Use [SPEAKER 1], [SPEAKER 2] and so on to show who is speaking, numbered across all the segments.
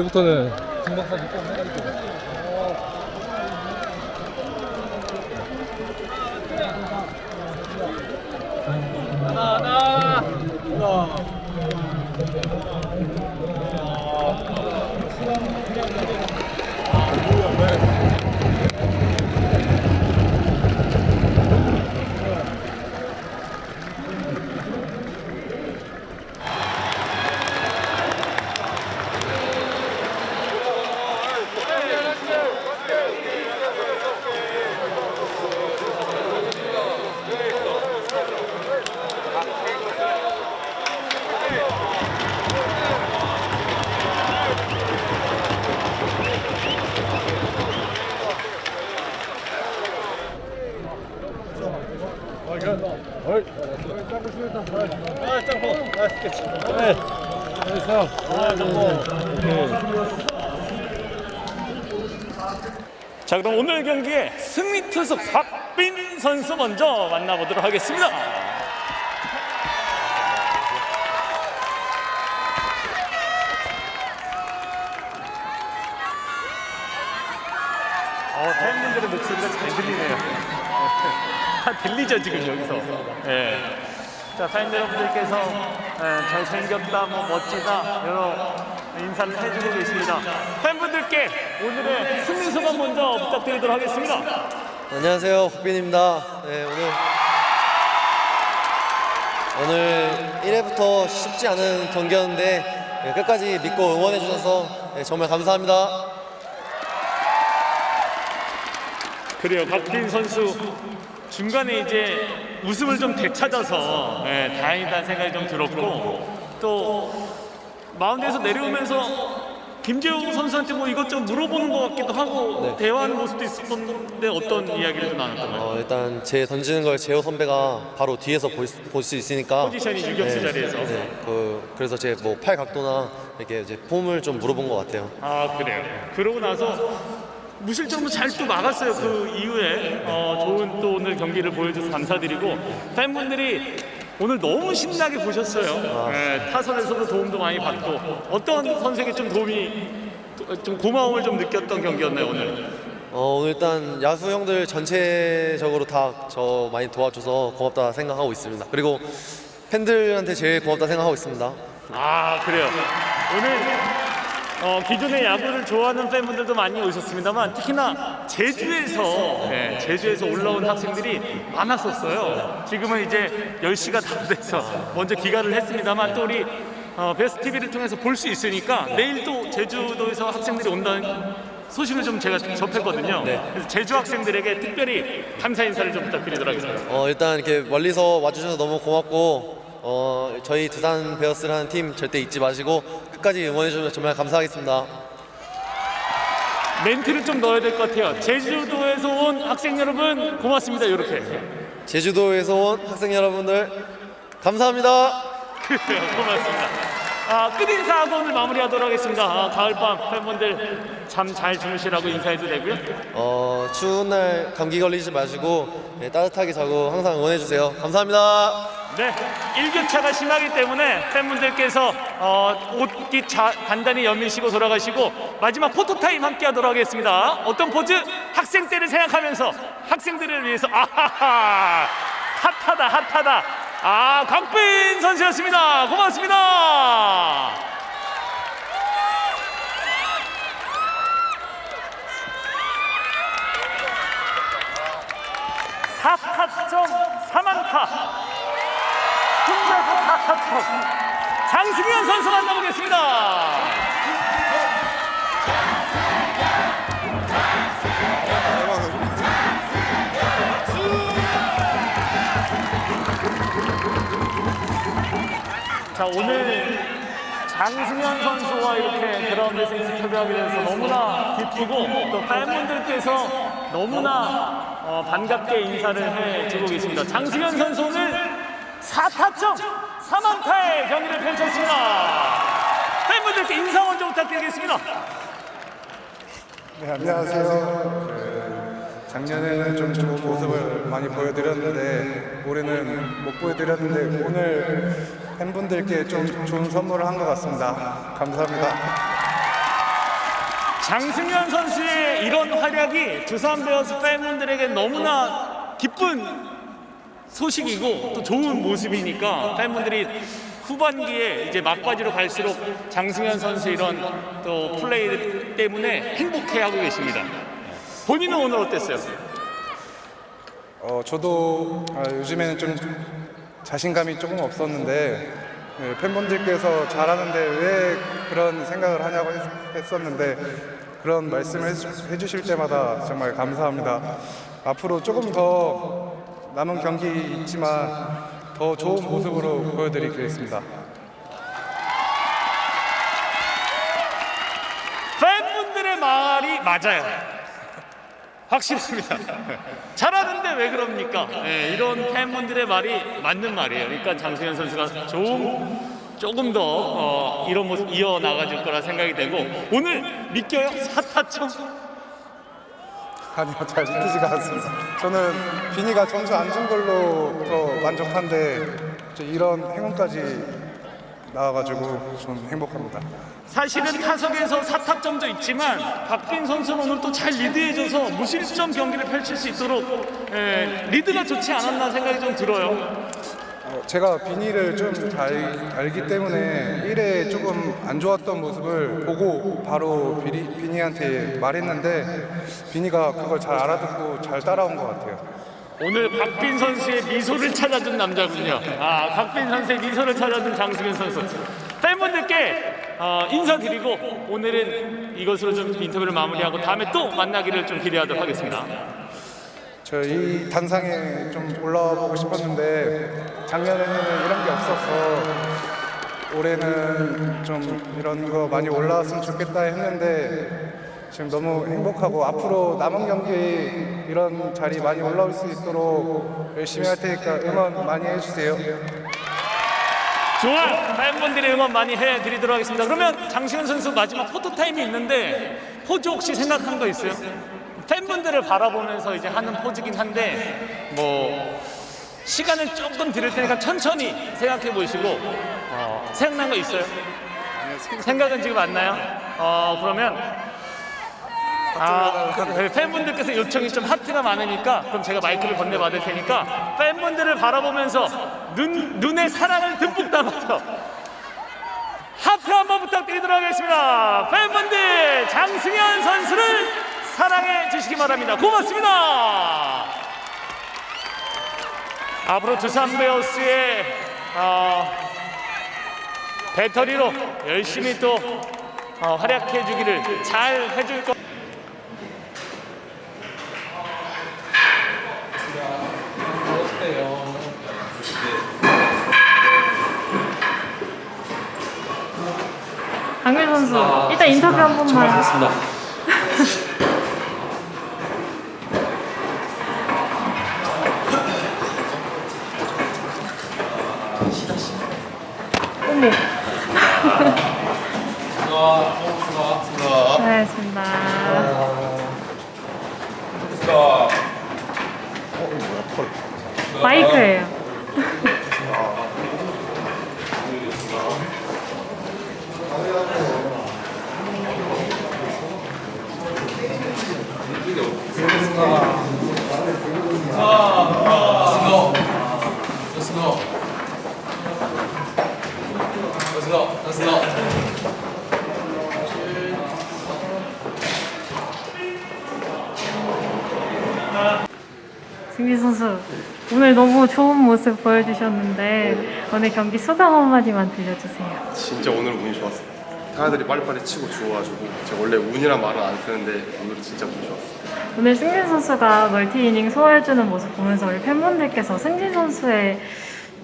[SPEAKER 1] 내일부터는 네. 그래서 아, 짬뽕.
[SPEAKER 2] 자 그럼 오늘 경기의 승리 투수 박빈 선수 먼저 만나보도록 하겠습니다. 어, 팬분들의 목소리가 잘 들리네요. 다 들리죠 지금 여기서. 예. 자팬 여러분들께서 예, 잘생겼다, 뭐 멋지다 여러 인사를 해주고 계십니다. 팬분들께 오늘의 승리 소감 먼저 부탁드리도록 하겠습니다.
[SPEAKER 3] 안녕하세요, 국빈입니다. 네, 오늘 오늘 1회부터 쉽지 않은 경기였는데 네, 끝까지 믿고 응원해 주셔서 네, 정말 감사합니다.
[SPEAKER 2] 그래요. 박빈 선수 중간에 이제 웃음을 좀 되찾아서 예, 다행이다는 생각이 좀 들었고 또 마운드에서 내려오면서 김재웅 선수한테 뭐 이것저것 물어보는 것 같기도 하고
[SPEAKER 3] 네.
[SPEAKER 2] 대화하는 모습도 있었던데 어떤 이야기를 좀 나눴던가요?
[SPEAKER 3] 어, 일단 제 던지는 걸 재호 선배가 바로 뒤에서 볼 수 있으니까
[SPEAKER 2] 포지션이 유격수 자리에서.
[SPEAKER 3] 네, 그, 그래서 제 뭐 팔 각도나 이렇게 이제 폼을 좀 물어본 것 같아요.
[SPEAKER 2] 아 그래요. 그러고 나서 무실점으로 잘또 막았어요. 그 이후에 어, 좋은 또 오늘 경기를 보여줘서 감사드리고 팬분들이 오늘 너무 신나게 보셨어요. 네, 타선에서도 도움도 많이 받고 어떤 선수에게 좀 도움이 또- 좀 고마움을 좀 느꼈던 경기였나요 오늘?
[SPEAKER 3] 어, 오늘 일단 야수 형들 전체적으로 다 저 많이 도와줘서 고맙다 생각하고 있습니다. 그리고 팬들한테 제일 고맙다 생각하고 있습니다.
[SPEAKER 2] 아 그래요. 오늘 어, 기존의 야구를 좋아하는 팬분들도 많이 오셨습니다만 특히나 제주에서 네, 제주에서 올라온 학생들이 많았었어요. 지금은 이제 10시가 다 돼서 먼저 귀가를 했습니다만 또 우리 어, 베스트 TV를 통해서 볼 수 있으니까 내일 또 제주도에서 학생들이 온다는 소식을 좀 제가 접했거든요.
[SPEAKER 3] 네.
[SPEAKER 2] 그래서 제주 학생들에게 특별히 감사 인사를 좀 부탁드리도록 하겠습니다.
[SPEAKER 3] 어, 일단 이렇게 멀리서 와주셔서 너무 고맙고 어, 저희 두산 베어스라는 팀 절대 잊지 마시고 끝까지 응원해 주셔서 정말 감사하겠습니다.
[SPEAKER 2] 멘트를 좀 넣어야 될 것 같아요. 제주도에서 온 학생 여러분 고맙습니다. 이렇게.
[SPEAKER 3] 제주도에서 온 학생 여러분들 감사합니다.
[SPEAKER 2] 그래요. 고맙습니다. 아, 끝인사하고 오늘 마무리하도록 하겠습니다. 아, 가을밤 팬분들 잠 잘 주무시라고 인사해도 되고요.
[SPEAKER 3] 어, 추운 날 감기 걸리지 마시고 네, 따뜻하게 자고 항상 응원해 주세요. 감사합니다.
[SPEAKER 2] 네, 일교차가 심하기 때문에 팬분들께서 어, 옷깃 자, 간단히 연미시고 돌아가시고 마지막 포토타임 함께 하도록 하겠습니다. 어떤 포즈? 학생 때를 생각하면서 학생들을 위해서 아하하 핫하다 핫하다 아 강빈 선수였습니다. 고맙습니다. 사타점 3안타 혼자서 4타점 장승현 선수 만나보겠습니다. 자 오늘 장승현 선수와 이렇게 그라운드에서 인터뷰하게 돼서 너무나 기쁘고 또 팬분들께서 너무나 어, 반갑게 인사를 해주고 계십니다. 장승현 선수 오늘 4타점 3안타의 경기를 펼쳤습니다. 팬분들께 인사 먼저 부탁드리겠습니다.
[SPEAKER 4] 네, 안녕하세요. 그 작년에는 좀 좋은 모습을 많이 보여드렸는데 올해는 못 보여드렸는데 오늘 팬분들께 좀 좋은 선물을 한 것 같습니다. 감사합니다.
[SPEAKER 2] 장승현 선수의 이런 활약이 두산 베어스 팬분들에게 너무나 기쁜 소식이고 또 좋은 모습이니까 팬분들이 후반기에 이제 막바지로 갈수록 장승현 선수 이런 또 플레이 때문에 행복해하고 계십니다. 본인은 오늘 어땠어요?
[SPEAKER 5] 어, 저도 아, 요즘에는 좀 자신감이 조금 없었는데 예, 팬분들께서 잘하는데 왜 그런 생각을 하냐고 했, 었는데 그런 말씀을 해주- 해주실 때마다 정말 감사합니다. 앞으로 조금 더 남은 경기 있지만 더 좋은 모습으로 보여드리겠습니다.
[SPEAKER 2] 팬분들의 말이 맞아요. 확실합니다. 잘하는데 왜 그럽니까? 예, 이런 팬분들의 말이 맞는 말이에요. 그러니까 장승현 선수가 조금 조금 더 어, 이런 모습 이어 나가줄 거라 생각이 되고 오늘 믿겨요? 사타점
[SPEAKER 5] 아니요, 잘 믿기지가 않습니다. 저는 비니가 점수 안 준 걸로 더 만족한데 저 이런 행운까지 나와가지고 좀 행복합니다.
[SPEAKER 2] 사실은 타석에서 사타점도 있지만 박빈 선수는 오늘 또 잘 리드해줘서 무실점 경기를 펼칠 수 있도록 예, 리드가 좋지 않았나 생각이 좀 들어요.
[SPEAKER 5] 어, 제가 비니를 좀잘 알기 때문에 1회 조금 안 좋았던 모습을 보고 바로 비니, 비니한테 말했는데 비니가 그걸 잘 알아듣고 잘 따라온 것 같아요.
[SPEAKER 2] 오늘 박빈 선수의 미소를 찾아준 남자군요. 아, 박빈 선수의 미소를 찾아준 장승현 선수. 팬분들께 어, 인사드리고 오늘은 이것으로 좀 인터뷰를 마무리하고 다음에 또 만나기를 좀 기대하도록 하겠습니다.
[SPEAKER 5] 저이 단상에 좀 올라와 보고 싶었는데 작년에는 이런 게 없어서 올해는 좀 이런 거 많이 올라왔으면 좋겠다 했는데 지금 너무 행복하고 앞으로 남은 경기 이런 자리 많이 올라올 수 있도록 열심히 할 테니까 응원 많이 해주세요.
[SPEAKER 2] 좋아요. 팬분들의 응원 많이 해드리도록 하겠습니다. 그러면 장승현 선수 마지막 포토 타임이 있는데 포즈 혹시 생각한 거 있어요? 팬분들을 바라보면서 이제 하는 포즈긴 한데 뭐 시간을 조금 드릴 테니까 천천히 생각해 보시고 어, 생각난 거 있어요? 생각은 지금 안 나요? 어 그러면 아, 그 팬분들께서 요청이 좀 하트가 많으니까 그럼 제가 마이크를 건네받을 테니까 팬분들을 바라보면서 눈, 눈에 사랑을 듬뿍 담아서 하트 한번 부탁드리도록 하겠습니다. 팬분들 장승현 선수를 사랑해 주시기 바랍니다. 고맙습니다. 앞으로 두산 베어스의 어, 배터리로 열심히 또 어, 활약해 주기를 잘 해줄 것.
[SPEAKER 6] 강민 선수 일단 인터뷰 한 번만 어머 수고하셨습니다 마이크예요 승민 선수 오늘 너무 좋은 모습 보여주셨는데 오늘 경기 소감 한마디만 들려주세요.
[SPEAKER 7] 진짜 오늘 운이 좋았어요. 타자들이 빨리빨리 치고 주워가지고 제가 원래 운이란 말은 안 쓰는데 오늘은 진짜 운이 좋았어요.
[SPEAKER 6] 오늘 승진 선수가 멀티 이닝 소화해주는 모습 보면서 우리 팬분들께서 승진 선수의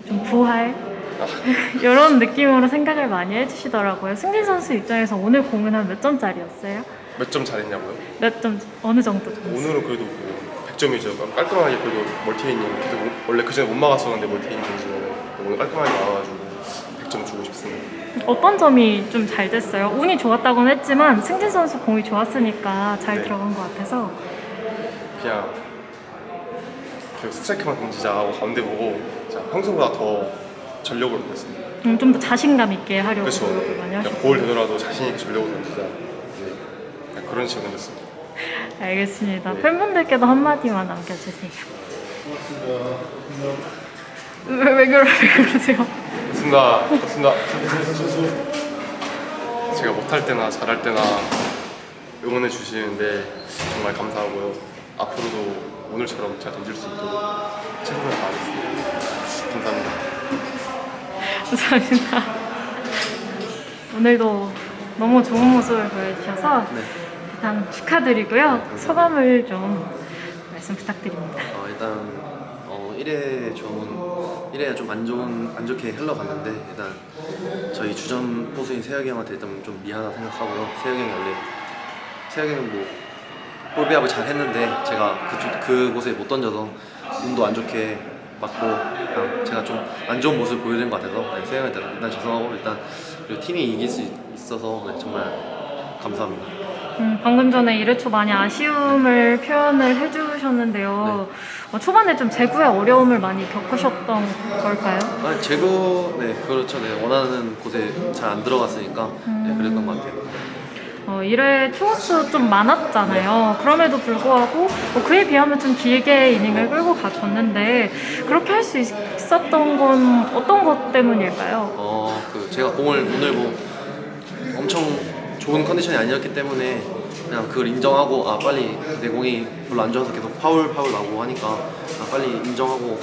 [SPEAKER 6] 좀 부활 이런 느낌으로 생각을 많이 해주시더라고요. 승진 선수 입장에서 오늘 공은 한 몇 점짜리였어요?
[SPEAKER 7] 몇 점 잘했냐고요?
[SPEAKER 6] 몇 점 어느 정도 점수?
[SPEAKER 7] 오늘은 그래도 뭐 100점이죠. 깔끔하게 그래도 멀티이닝 계속 못- 원래 그 전에 못 막았었는데 멀티이닝 던지면 오늘 깔끔하게 나와가지고 100점 주고 싶습니다.
[SPEAKER 6] 어떤 점이 좀 잘 됐어요? 운이 좋았다고는 했지만 승진 선수 공이 좋았으니까 잘
[SPEAKER 7] 네.
[SPEAKER 6] 들어간 것 같아서
[SPEAKER 7] 그냥 계속 스트라이크만 던지자 하고 가운데 보고 진짜 평소보다 더 전력을 보겠습니다.
[SPEAKER 6] 음, 좀더 자신감 있게 하려고
[SPEAKER 7] 그렇죠.
[SPEAKER 6] 많이
[SPEAKER 7] 그냥
[SPEAKER 6] 하셨어요.
[SPEAKER 7] 볼 되더라도 자신 있게 전력을 던지자. 네. 그냥
[SPEAKER 8] 그런 시간이었습니다.
[SPEAKER 6] 알겠습니다. 팬분들께도 한마디만 남겨주세요. 왜, 왜, 그러, 왜 그러세요?
[SPEAKER 8] 좋습니다. 좋습니다. 제가 못할 때나 잘할 때나 응원해 주시는데 정말 감사하고요. 앞으로도 오늘처럼 잘 던질 수 있도록 최선을 다하겠습니다. 감사합니다.
[SPEAKER 6] 감사합니다. 오늘도 너무 좋은 모습을 보여주셔서 일단 축하드리고요. 소감을 좀 말씀 부탁드립니다.
[SPEAKER 3] 어, 일단 어, 1회 좀 1회가 좀안 좋은 안 좋게 흘러갔는데 일단 저희 주전 포수인 세혁이 형한테 일단 좀 미안하다 생각하고요. 세혁이 형이 원래 세혁이 형은 뭐 볼배합을 잘 했는데 제가 그쪽 그곳에 못 던져서 운도 안 좋게 맞고 그냥 제가 좀 안 좋은 모습을 보여드린 것 같아서 네, 세혁이 형한테 일단 죄송하고 일단 그리고 팀이 이길 수 있- 있어서 네, 정말 감사합니다.
[SPEAKER 6] 음, 방금 전에 1회초 많이 아쉬움을 표현을 해주셨는데요. 어, 초반에 좀 제구의 어려움을 많이 겪으셨던 걸까요?
[SPEAKER 3] 아, 제구 네 그렇죠 네 원하는 곳에 잘 안 들어갔으니까 네, 그랬던 것 같아요.
[SPEAKER 6] 어, 1회 초수 좀 많았잖아요. 그럼에도 불구하고 뭐 그에 비하면 좀 길게 이닝을 끌고 가줬는데 그렇게 할 수 있었던 건 어떤 것 때문일까요?
[SPEAKER 3] 어, 그 제가 공을 오늘 뭐 엄청 좋은 컨디션이 아니었기 때문에 그냥 그걸 인정하고 아 빨리 내 공이 별로 안 좋아서 계속 파울 파울 나고 하니까 아 빨리 인정하고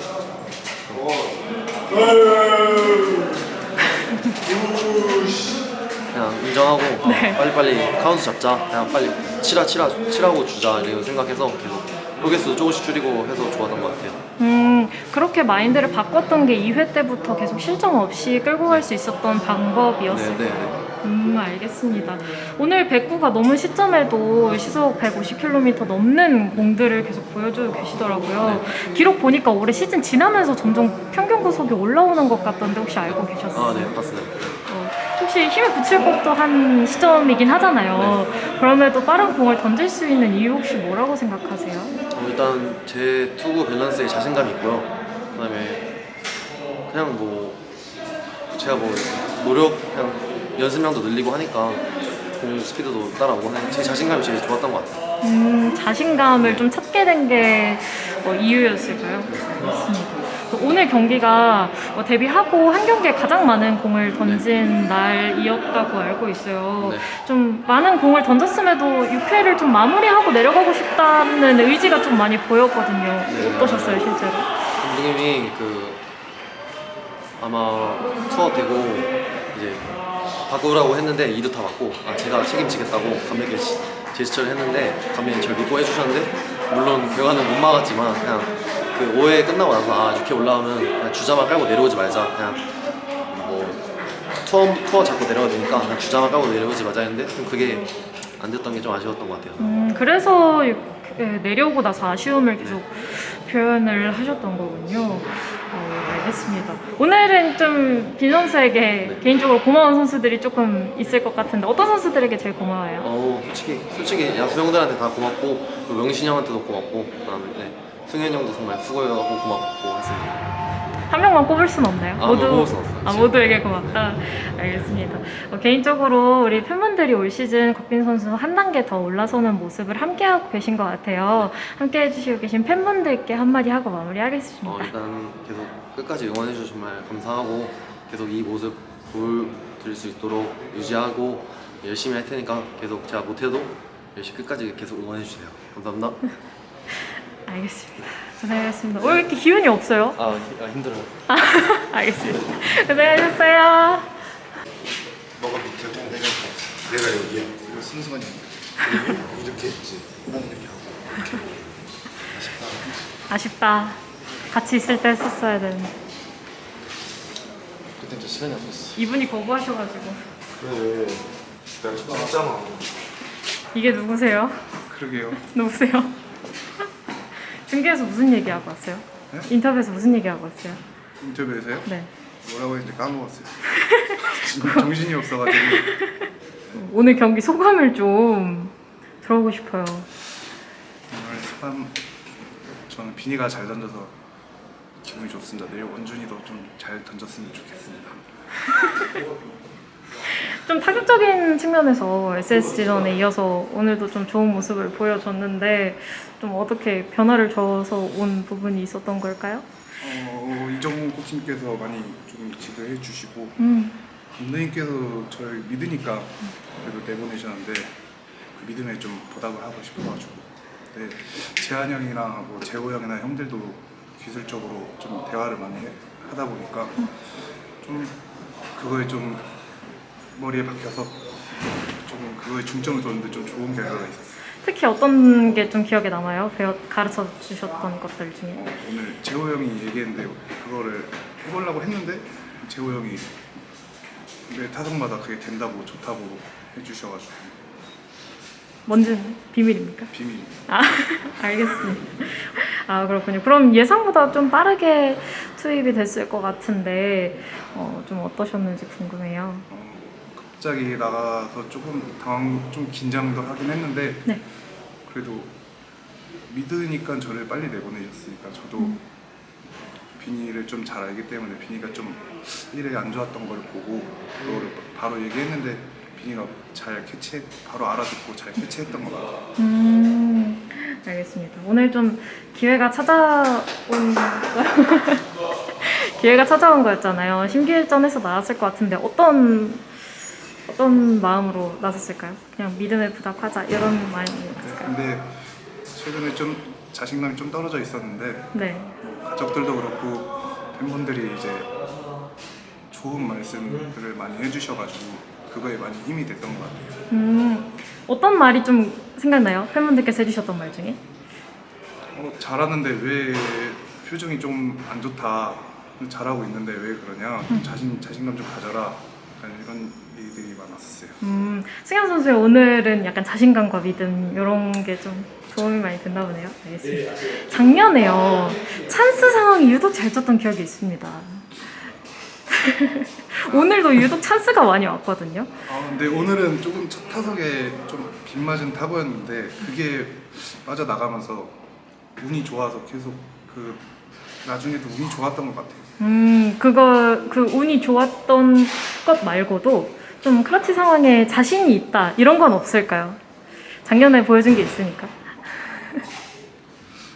[SPEAKER 3] 그냥 인정하고 아,
[SPEAKER 6] 네.
[SPEAKER 3] 빨리빨리 카운트 잡자 그냥 빨리 치라 치라 치라고 주자 이렇게 생각해서 계속 포개수 조금씩 줄이고 해서 좋았던 것 같아요.
[SPEAKER 6] 음, 그렇게 마인드를 바꿨던 게 2회 때부터 계속 실점 없이 끌고 갈 수 있었던
[SPEAKER 3] 네,
[SPEAKER 6] 방법이었을까요?
[SPEAKER 3] 네, 네.
[SPEAKER 6] 음, 알겠습니다. 오늘 109가 넘은 시점에도 시속 150km 넘는 공들을 계속 보여주고 계시더라고요. 기록 보니까 올해 시즌 지나면서 점점 평균 구속이 올라오는 것 같던데 혹시 알고 계셨어요?
[SPEAKER 3] 아, 네, 봤어요.
[SPEAKER 6] 어, 혹시 힘을 붙일 법도 한 시점이긴 하잖아요. 그럼에도 빠른 공을 던질 수 있는 이유 혹시 뭐라고 생각하세요?
[SPEAKER 3] 어, 일단 제 투구 밸런스에 자신감이 있고요. 그다음에 그냥 뭐 제가 뭐 노력 그냥 연습량도 늘리고 하니까 공 스피드도 따라오고 하는 제 자신감이 제일 좋았던 것 같아요.
[SPEAKER 6] 음, 자신감을 좀 찾게 된게 어, 이유였을까요? 맞습니다. 오늘 경기가 어, 데뷔하고 한 경기에 가장 많은 공을 던진 날이었다고 알고 있어요.
[SPEAKER 3] 네.
[SPEAKER 6] 좀 많은 공을 던졌음에도 6회를 좀 마무리하고 내려가고 싶다는 의지가 좀 많이 보였거든요.
[SPEAKER 3] 네.
[SPEAKER 6] 어떠셨어요, 실제로?
[SPEAKER 3] 감독님이 그 아마 투어 되고 이제 바꾸라고 했는데 2루 다 맞고 아 제가 책임지겠다고 감독님께 시- 제스처를 했는데 감독님이 저를 믿고 해주셨는데 물론 결과는 못 막았지만 그냥 그 5회 끝나고 나서 아 6회 올라오면 그냥 주자만 깔고 내려오지 말자 그냥 뭐 투어 투어 잡고 내려가야 되니까 그냥 주자만 깔고 내려오지 말자 했는데 좀 그게 안 됐던 게 좀 아쉬웠던 것 같아요.
[SPEAKER 6] 음, 그래서 이- 예, 내려오고 나서 아쉬움을 계속 표현을 하셨던 거군요. 어, 알겠습니다. 오늘은 좀 빈 선수에게 개인적으로 고마운 선수들이 조금 있을 것 같은데 어떤 선수들에게 제일 고마워요?
[SPEAKER 3] 어 솔직히 솔직히 야수 형들한테 다 고맙고 또 명신 형한테도 고맙고 그다음에 네, 승현 형도 정말 수고해하고 고맙고 했습니다.
[SPEAKER 6] 한 명만 꼽을 순 없나요?
[SPEAKER 3] 아, 뭐 꼽을 순 없어요.
[SPEAKER 6] 아, 모두에게 고맙다. 알겠습니다. 어, 개인적으로 우리 팬분들이 올 시즌 곽빈 선수 한 단계 더 올라서는 모습을 함께하고 계신 것 같아요. 함께 해주시고 계신 팬분들께 한마디 하고 마무리하겠습니다.
[SPEAKER 3] 어, 일단 계속 끝까지 응원해 주셔서 정말 감사하고 계속 이 모습 보여드릴 수 있도록 유지하고 열심히 할 테니까 계속 제가 못해도 열심히 끝까지 계속 응원해 주세요. 감사합니다.
[SPEAKER 6] 알겠습니다. 고생하셨습니다. 왜 이렇게 기운이 없어요?
[SPEAKER 3] 아, 힘들어요.
[SPEAKER 6] 알겠습니다. 고생하셨어요.
[SPEAKER 9] 너가 밑에고 내가 내가 여기야. 이거 순서는 이렇게 했지. 난 이렇게 하고 이렇게. 아쉽다.
[SPEAKER 6] 아쉽다. 같이 있을 때 했었어야 되는데.
[SPEAKER 9] 그때 저 시간이 없었어.
[SPEAKER 6] 이분이 거부하셔가지고.
[SPEAKER 9] 그래. 내가 진짜만.
[SPEAKER 6] 이게 누구세요?
[SPEAKER 4] 그러게요.
[SPEAKER 6] 누구세요? 중계에서 무슨 얘기하고 왔어요?
[SPEAKER 4] 네?
[SPEAKER 6] 인터뷰에서 무슨 얘기하고 왔어요?
[SPEAKER 4] 인터뷰에서요?
[SPEAKER 6] 네.
[SPEAKER 4] 뭐라고 했는지 까먹었어요. 지금 정신이 없어가지고.
[SPEAKER 6] 오늘 경기 소감을 좀 들어보고 싶어요.
[SPEAKER 4] 오늘 스팜 저는 비니가 잘 던져서 기분이 좋습니다. 내일 원준이도 좀 잘 던졌으면 좋겠습니다.
[SPEAKER 6] 좀 타격적인 측면에서 SSG전에 이어서 오늘도 좀 좋은 모습을 보여줬는데 좀 어떻게 변화를 줘서 온 부분이 있었던 걸까요?
[SPEAKER 4] 어, 이정훈 코치님께서 많이 좀 지도해 주시고
[SPEAKER 6] 음,
[SPEAKER 4] 감독님께서 저를 믿으니까 그래도 내보내셨는데 그 믿음에 좀 보답을 하고 싶어가지고 네, 재한 형이랑 뭐 재호 형이나 형들도 기술적으로 좀 대화를 많이 해- 하다 보니까 좀 그거에 좀 머리에 박혀서 좀 그거에 중점을 뒀는데 좀 좋은 결과가 있었어요.
[SPEAKER 6] 특히 어떤 게 좀 기억에 남아요? 배워 가르쳐 주셨던 것들 중에.
[SPEAKER 4] 어, 오늘 재호 형이 얘기했는데 그거를 해보려고 했는데 재호 형이 매 타석마다 그게 된다고 좋다고 해주셔가지고
[SPEAKER 6] 뭔지는 비밀입니까?
[SPEAKER 4] 비밀.
[SPEAKER 6] 아, 알겠습니다. 아, 그렇군요. 그럼 예상보다 좀 빠르게 투입이 됐을 것 같은데, 어, 좀 어떠셨는지 궁금해요.
[SPEAKER 4] 어, 갑자기 나가서 조금 당황, 좀 긴장도 하긴 했는데
[SPEAKER 6] 네.
[SPEAKER 4] 그래도 믿으니까 저를 빨리 내보내셨으니까 저도
[SPEAKER 6] 음.
[SPEAKER 4] 비니를 좀 잘 알기 때문에 비니가 좀 일에 안 좋았던 걸 보고 그거를 바로 얘기했는데 비니가 잘 캐치 바로 알아듣고 잘 캐치했던 것 같아요.
[SPEAKER 6] 음, 알겠습니다. 오늘 좀 기회가 찾아온 기회가 찾아온 거였잖아요. 심기일전에서 나왔을 것 같은데 어떤 어떤 마음으로 나섰을까요? 그냥 믿음에 부답하자 이런 마음이었을까요?
[SPEAKER 4] 근데 최근에 좀 자신감이 좀 떨어져 있었는데
[SPEAKER 6] 네.
[SPEAKER 4] 뭐 가족들도 그렇고 팬분들이 이제 좋은 말씀들을 많이 해주셔가지고 그거에 많이 힘이 됐던 것 같아요.
[SPEAKER 6] 음, 어떤 말이 좀 생각나요? 팬분들께서 해주셨던 말 중에?
[SPEAKER 4] 어, 잘하는데 왜 표정이 좀 안 좋다. 잘하고 있는데 왜 그러냐. 좀 자신 자신감 좀 가져라. 약간 이런 얘기들이 많았어요.
[SPEAKER 6] 음, 승현 선수의 오늘은 약간 자신감과 믿음 이런 게 좀 도움이 많이 됐나 보네요. 알겠습니다. 작년에요 찬스 상황이 유독 잘 쳤던 기억이 있습니다. 오늘도 유독 찬스가 많이 왔거든요.
[SPEAKER 4] 아 근데 오늘은 조금 첫 타석에 좀 빗맞은 타구였는데 그게 빠져 나가면서 운이 좋아서 계속 그 나중에도 운이 좋았던 것 같아요.
[SPEAKER 6] 음, 그거 그 운이 좋았던 것 말고도 좀 클러치 상황에 자신이 있다 이런 건 없을까요? 작년에 보여준 게 있으니까.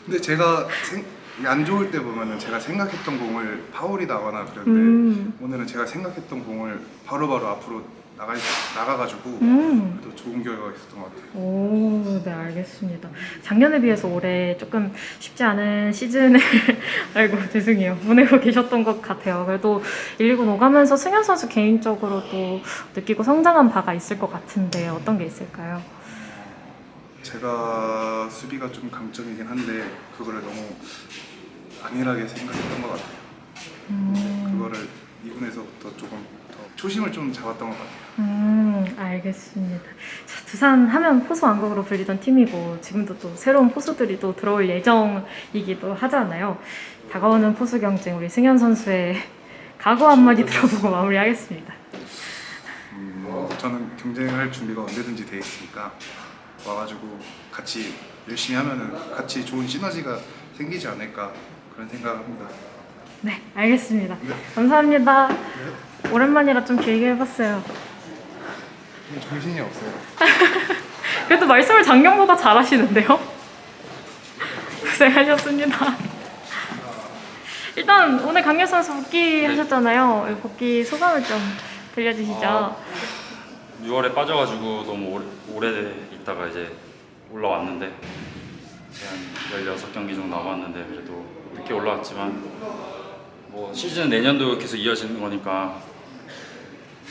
[SPEAKER 4] 근데 제가 생, 안 좋을 때 보면은 제가 생각했던 공을 파울이 나거나 그런데
[SPEAKER 6] 음.
[SPEAKER 4] 오늘은 제가 생각했던 공을 바로바로 앞으로 나가 나가가지고
[SPEAKER 6] 음.
[SPEAKER 4] 그래도 좋은 결과가 있었던 것 같아요.
[SPEAKER 6] 오, 네, 알겠습니다. 작년에 비해서 올해 조금 쉽지 않은 시즌을, 아이고, 죄송해요. 보내고 계셨던 것 같아요. 그래도 119 오가면서 승현 선수 개인적으로 또 느끼고 성장한 바가 있을 것 같은데 어떤 게 있을까요?
[SPEAKER 4] 제가 수비가 좀 강점이긴 한데 그거를 너무 안일하게 생각했던 것 같아요.
[SPEAKER 6] 음,
[SPEAKER 4] 그거를 2군에서부터 조금 더 초심을 좀 잡았던 것 같아요.
[SPEAKER 6] 음, 알겠습니다. 자, 두산 하면 포수 왕국으로 불리던 팀이고 지금도 또 새로운 포수들이 또 들어올 예정이기도 하잖아요. 다가오는 포수 경쟁 우리 승현 선수의 각오 한마디 들어보고 마무리하겠습니다.
[SPEAKER 4] 음, 저는 경쟁할 준비가 언제든지 돼 있으니까 와가지고 같이 열심히 하면은 같이 좋은 시너지가 생기지 않을까 그런 생각합니다.
[SPEAKER 6] 네, 알겠습니다. 감사합니다. 오랜만이라 좀 길게 해봤어요.
[SPEAKER 4] 정신이 없어요.
[SPEAKER 6] 그래도 말씀을 작년보다 잘하시는데요? 고생하셨습니다. 일단 오늘 강렬 선수 복귀하셨잖아요. 복귀 소감을 좀 들려주시죠.
[SPEAKER 10] 아, 6월에 빠져가지고 너무 오래, 오래 있다가 이제 올라왔는데 한 16경기 정도 남았는데 그래도 늦게 올라왔지만 뭐 시즌은 내년도 계속 이어지는 거니까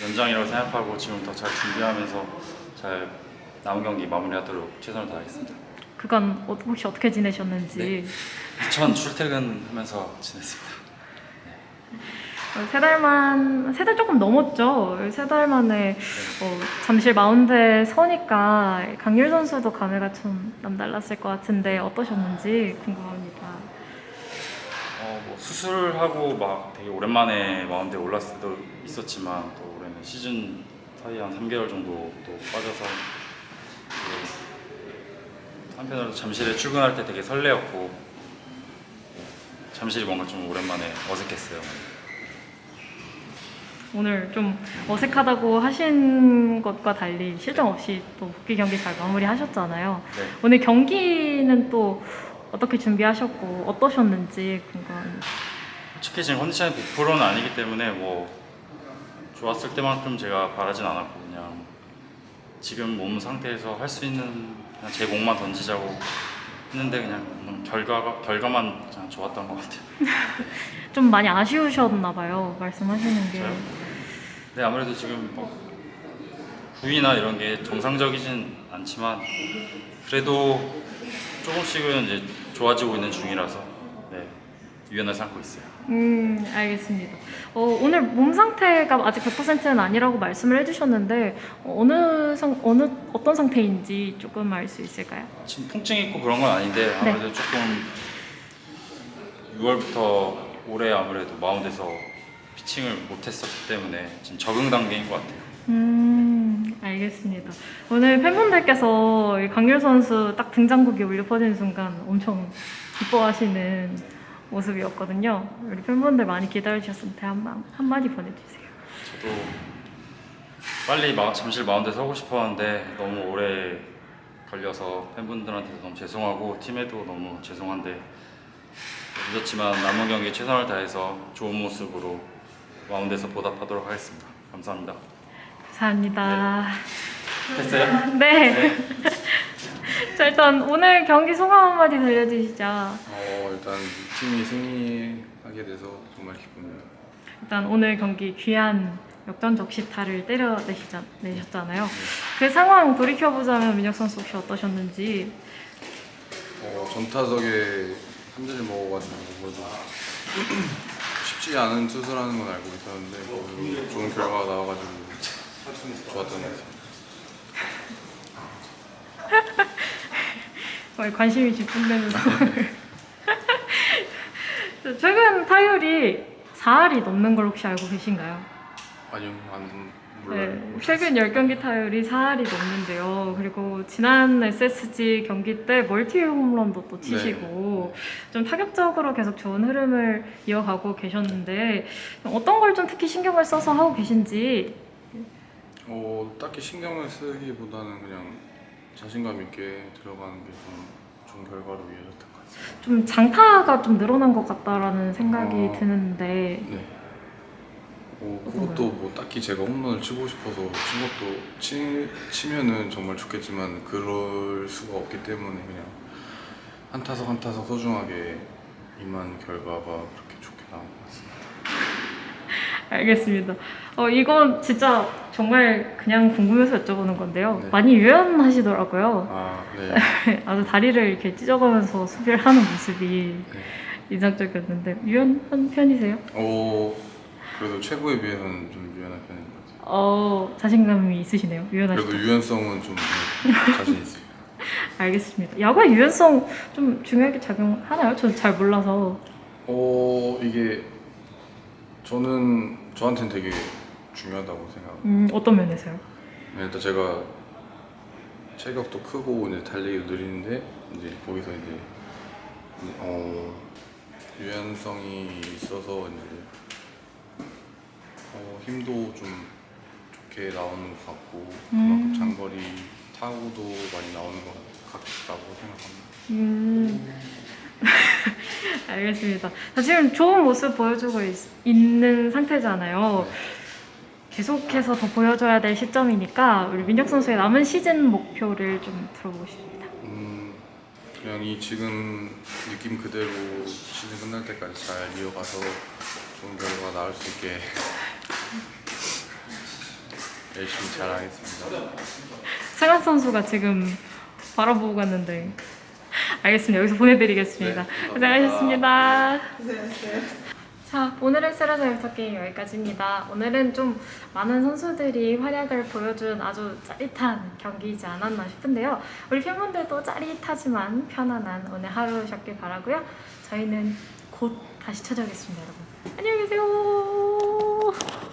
[SPEAKER 10] 연장이라고 생각하고 지금부터 잘 준비하면서 잘 남은 경기 마무리하도록 최선을 다하겠습니다.
[SPEAKER 6] 그건 어- 혹시 어떻게 지내셨는지
[SPEAKER 10] 네. 이천 출퇴근하면서 지냈습니다.
[SPEAKER 6] 세 달만 세 달 조금 넘었죠. 세 달 만에 어, 잠실 마운드에 서니까 강률 선수도 감회가 좀 남달랐을 것 같은데 어떠셨는지 궁금합니다.
[SPEAKER 10] 어, 뭐 수술하고 막 되게 오랜만에 마운드에 올랐을 때도 있었지만 또 올해는 시즌 사이 한 3개월 정도 또 빠져서 또 한편으로 잠실에 출근할 때 되게 설레었고 잠실이 뭔가 좀 오랜만에 어색했어요.
[SPEAKER 6] 오늘 좀 어색하다고 하신 것과 달리 실점 없이 또 복귀 경기 잘 마무리하셨잖아요.
[SPEAKER 10] 네.
[SPEAKER 6] 오늘 경기는 또 어떻게 준비하셨고 어떠셨는지 궁금합니다.
[SPEAKER 10] 솔직히 지금 컨디션이 100%는 아니기 때문에 뭐 좋았을 때만큼 제가 바라진 않았고 그냥 지금 몸 상태에서 할 수 있는 그냥 제 공만 던지자고 했는데 그냥 음, 결과가 결과만 그냥 좋았던 것 같아요.
[SPEAKER 6] 좀 많이 아쉬우셨나 봐요. 말씀하시는 게.
[SPEAKER 10] 저요? 네 아무래도 지금 뭐 구위나 이런 게 정상적이진 않지만 그래도 조금씩은 이제 좋아지고 있는 중이라서 네 유연을 삼고 있어요.
[SPEAKER 6] 음, 알겠습니다. 어, 오늘 몸 상태가 아직 100%는 아니라고 말씀을 해주셨는데 어, 어느 상 어느 어떤 상태인지 조금 알 수 있을까요?
[SPEAKER 10] 지금 통증 있고 그런 건 아닌데 아무래도 조금 6월부터 올해 아무래도 마운드에서 피칭을 못했었기 때문에 지금 적응 단계인 것 같아요.
[SPEAKER 6] 음, 알겠습니다. 오늘 팬분들께서 이 강률 선수 딱 등장곡이 울려 퍼지는 순간 엄청 기뻐하시는 모습이었거든요. 우리 팬분들 많이 기다려 주셨을 때 한마, 한마디 보내주세요.
[SPEAKER 10] 저도 빨리 마, 잠실 마운드에 서고 싶었는데 너무 오래 걸려서 팬분들한테 너무 죄송하고 팀에도 너무 죄송한데 늦었지만 남은 경기 최선을 다해서 좋은 모습으로 마운드에서 보답하도록 하겠습니다. 감사합니다.
[SPEAKER 6] 감사합니다.
[SPEAKER 10] 됐어요?
[SPEAKER 6] 네. 자, 일단 오늘 경기 소감 한마디 들려주시죠.
[SPEAKER 8] 어, 일단 팀이 승리하게 돼서 정말 기쁩니다.
[SPEAKER 6] 일단 오늘 경기 귀한 역전적 시타를 때려내시자, 내셨잖아요. 그 상황 돌이켜보자면 민혁 선수 혹시 어떠셨는지
[SPEAKER 8] 어, 전타석에 한 대를 먹어가지고 그래도 쉽지 않은 투수라는 건 알고 있었는데 그 좋은 결과가 나와가지고 좋았던 것 같습니다.
[SPEAKER 6] 거의 관심이 집중되는 상황을 최근 타율이 4할이 넘는 걸 혹시 알고 계신가요?
[SPEAKER 8] 아니요, 안.
[SPEAKER 6] 네, 최근 10경기 타율이 4할이 넘는데요. 그리고 지난 SSG 경기 때 멀티 홈런도 또 치시고 좀 타격적으로 계속 좋은 흐름을 이어가고 계셨는데 어떤 걸 좀 특히 신경을 써서 하고 계신지
[SPEAKER 8] 어, 딱히 신경을 쓰기보다는 그냥 자신감 있게 들어가는 게 좀 좋은 결과로 이어졌던 것 같습니다.
[SPEAKER 6] 좀 장타가 좀 늘어난 것 같다라는 생각이
[SPEAKER 8] 어.
[SPEAKER 6] 드는데
[SPEAKER 8] 네. 어, 그것도 뭐 딱히 제가 홈런을 치고 싶어서 친 것도 치, 치면은 정말 좋겠지만 그럴 수가 없기 때문에 그냥 한 타석 한 타석 소중하게 임한 결과가 그렇게 좋게 나온 것 같습니다.
[SPEAKER 6] 알겠습니다. 어, 이건 진짜 정말 그냥 궁금해서 여쭤보는 건데요.
[SPEAKER 8] 네.
[SPEAKER 6] 많이 유연하시더라고요.
[SPEAKER 8] 아, 네.
[SPEAKER 6] 아주 다리를 이렇게 찢어가면서 수비를 하는 모습이
[SPEAKER 8] 네.
[SPEAKER 6] 인상적이었는데 유연한 편이세요?
[SPEAKER 8] 어, 그래도 최고에 비해서는 좀 유연한 편인 것 같아요.
[SPEAKER 6] 어, 자신감이 있으시네요. 유연하시죠?
[SPEAKER 8] 그래도 유연성은 좀 네, 자신 있어요.
[SPEAKER 6] 알겠습니다. 야구의 유연성 좀 중요하게 작용하나요? 저는 잘 몰라서.
[SPEAKER 8] 어, 이게 저는 저한테는 되게 중요하다고 생각합니다.
[SPEAKER 6] 음, 어떤 면에서요?
[SPEAKER 8] 네, 일단 제가 체격도 크고 이제 달리기도 느리는데 이제 거기서 이제 어 유연성이 있어서 이제 어 힘도 좀 좋게 나오는 것 같고 그만큼
[SPEAKER 6] 음.
[SPEAKER 8] 장거리 타구도 많이 나오는 것 같다고 생각합니다.
[SPEAKER 6] 음. 알겠습니다. 자, 지금 좋은 모습 보여주고 있, 있는 상태잖아요. 계속해서 더 보여줘야 될 시점이니까 우리 민혁 선수의 남은 시즌 목표를 좀 들어보고 싶습니다.
[SPEAKER 8] 음 그냥 이 지금 느낌 그대로 시즌 끝날 때까지 잘 이어가서 좋은 결과 나올 수 있게 열심히 잘하겠습니다.
[SPEAKER 6] 승환 선수가 지금 바라보고 갔는데 알겠습니다. 여기서 보내드리겠습니다.
[SPEAKER 8] 네,
[SPEAKER 6] 고생하셨습니다. 자, 오늘의 쓰러져 일터 게임 여기까지입니다. 오늘은 좀 많은 선수들이 활약을 보여준 아주 짜릿한 경기이지 않았나 싶은데요. 우리 팬분들도 짜릿하지만 편안한 오늘 하루셨길 바라고요. 저희는 곧 다시 찾아오겠습니다, 여러분. 안녕히 계세요.